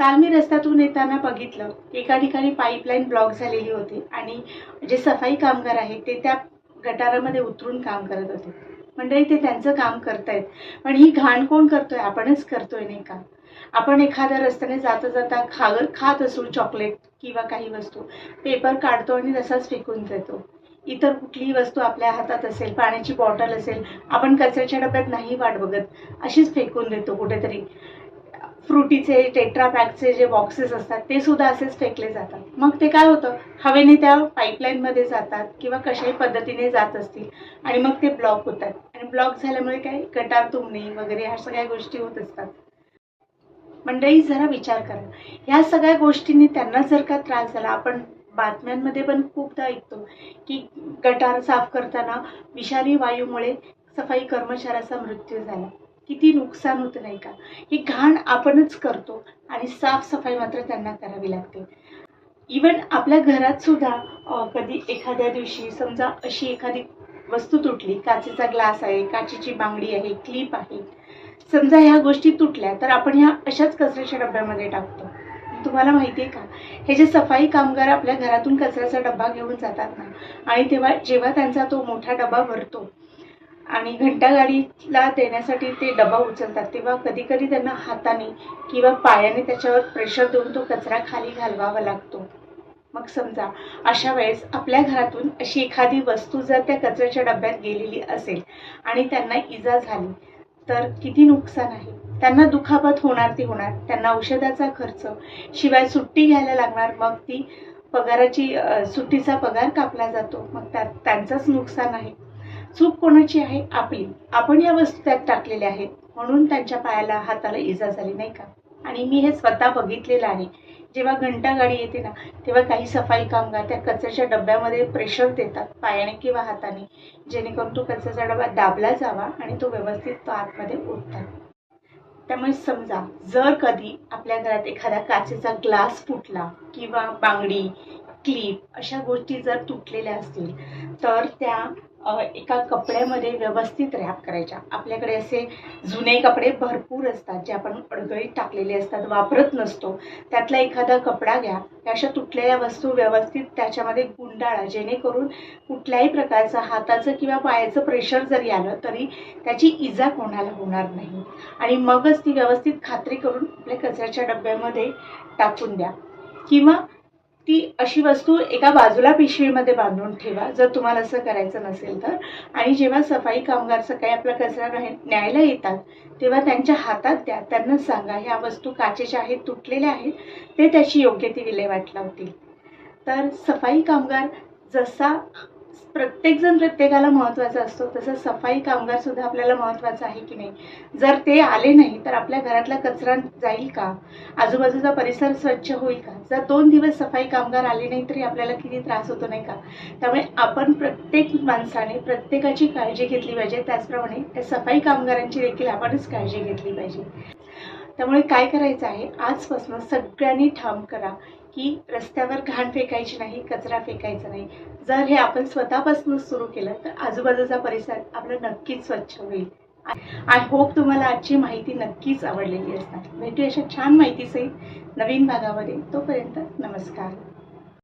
काल मी रस्त्यातून येताना बघितलं एका ठिकाणी पाईपलाईन ब्लॉक झालेली होती आणि जे सफाई कामगार आहेत ते त्या गटारामध्ये उतरून काम करत होते. मंडळी ते त्यांचं काम करतायत. पण ही घाण कोण करतोय? आपणच करतोय नाही का? आपण एखाद्या रस्त्याने जाता जाता खागर खात असू चॉकलेट किंवा काही वस्तू पेपर काढतो आणि तसाच फेकून देतो. इतर कुठलीही वस्तू आपल्या हातात असेल पाण्याची बॉटल असेल आपण कचऱ्याच्या डब्यात नाही वाट बघत अशीच फेकून देतो कुठेतरी. फ्रुटीचे टेट्रा पॅकचे जे बॉक्सेस असतात ते सुद्धा असेच फेकले जातात. मग ते काय होतं? हवेने त्या पाईपलाईनमध्ये जातात किंवा कशाही पद्धतीने जात असतील आणि मग ते ब्लॉक होतात. आणि ब्लॉक झाल्यामुळे काय? गटार तुंबणे वगैरे ह्या सगळ्या गोष्टी होत असतात. मंडळी जरा विचार करा. ह्या सगळ्या गोष्टींनी त्यांना जर का त्रास झाला आपण बातम्यांमध्ये पण खूपदा ऐकतो की गटार साफ करताना विषारी वायूमुळे सफाई कर्मचाऱ्याचा मृत्यू झाला. किती नुकसान होतं नाही का? ही घाण आपणच करतो आणि साफसफाई मात्र त्यांना करावी लागते. इवन आपल्या घरात सुद्धा कधी एखाद्या दिवशी समजा अशी एखादी वस्तू तुटली काचेचा ग्लास आहे काचेची बांगडी आहे क्लिप आहे समजा ह्या गोष्टी तुटल्या तर आपण ह्या अशाच कचऱ्याच्या डब्यामध्ये टाकतो. तुम्हाला माहिती आहे का? हे जे सफाई कामगार आपल्या घरातून कचऱ्याचा डब्बा घेऊन जातात ना आणि तेव्हा जेव्हा त्यांचा तो मोठा डबा भरतो आणि घंटागाडीला देण्यासाठी ते डबा उचलतात. तेव्हा कधी कधी त्यांना हाताने किंवा पायाने त्याच्यावर प्रेशर देऊन तो कचरा खाली घालवावा लागतो. मग समजा अशा वेळेस आपल्या घरातून अशी एखादी वस्तू जर त्या कचऱ्याच्या डब्यात गेलेली असेल आणि त्यांना इजा झाली तर किती नुकसान आहे? त्यांना दुखापत होणार ती होणार. त्यांना औषधाचा खर्च शिवाय सुट्टी घ्यायला लागणार. मग ती पगाराची सुट्टीचा पगार कापला जातो. मग त्यात त्यांचंच नुकसान आहे. चूक कोणाची आहे? आपली. आपण या वस्तू त्यात टाकलेल्या आहेत. म्हणून त्यांच्या पायाला हाताला इजा झाली नाही का? आणि मी हे स्वतः बघितलेलं आहे. जेव्हा घंटा गाडी येते ना तेव्हा काही सफाई कामगार त्या कचऱ्याच्या डब्यामध्ये प्रेशर देतात पायाने किंवा हाताने. जेणेकरून तो कचऱ्याचा डबा दाबला जावा आणि तो व्यवस्थित तो आतमध्ये उठतात त्यामुळे समजा जर कधी आपल्या घरात एखादा काचेचा ग्लास फुटला किंवा बांगडी क्लिप अशा गोष्टी जर तुटलेल्या असतील तर त्या एका कपड्यामध्ये व्यवस्थित रॅप करायच्या. आपल्याकडे असे जुने कपडे भरपूर असतात जे आपण अडगळीत टाकलेले असतात वापरत नसतो. त्यातला एखादा कपडा घ्या अशा तुटलेल्या वस्तू व्यवस्थित त्याच्यामध्ये गुंडाळा जेणेकरून कुठल्याही प्रकारचं हाताचं किंवा पायाचं प्रेशर जरी आलं तरी त्याची इजा कोणाला होणार नाही. आणि मगच ती व्यवस्थित खात्री करून आपल्या कचऱ्याच्या डब्यामध्ये टाकून द्या. किंवा ती अशी वस्तू एका बाजूला पिशवीमध्ये बांधून ठेवा. जर तुम्हाला असं करायचं नसेल तर. आणि जेव्हा सफाई कामगार सकाळी आपला कचरा न्याय- न्यायला येतात तेव्हा त्यांच्या हातात द्या. त्यांना सांगा ह्या वस्तू काचेच्या आहेत तुटलेल्या आहेत. ते त्याची योग्य ती विल्हेवाट लावतील. तर सफाई कामगार जसा प्रत्येकजण प्रत्येकाला महत्त्वाचा असतो. तसं सफाई कामगार सुद्धा आपल्याला महत्त्वाचा आहे की नाही? जर ते आले नाही तर आपल्या घरातला कचरा जाईल का? आजूबाजूचा परिसर स्वच्छ होईल का? जर दोन दिवस सफाई कामगार आले नाही तरी आपल्याला किती त्रास होतो नाही का? त्यामुळे आपण प्रत्येक माणसाने प्रत्येकाची काळजी घेतली पाहिजे. त्याचप्रमाणे त्या सफाई कामगारांची देखील आपणच काळजी घेतली पाहिजे. त्यामुळे काय करायचं आहे? आजपासून सगळ्यांनी ठाम करा. की रस्त्यावर घाण फेकायची नाही कचरा फेकायचा नाही. जर हे आपण स्वतःपासूनच सुरू केलं तर आजूबाजूचा परिसर आपला नक्कीच स्वच्छ होईल. आय होप तुम्हाला आजची माहिती नक्कीच आवडलेली असणार. भेटू अशा छान माहितीसहित नवीन भागामध्ये. तोपर्यंत नमस्कार.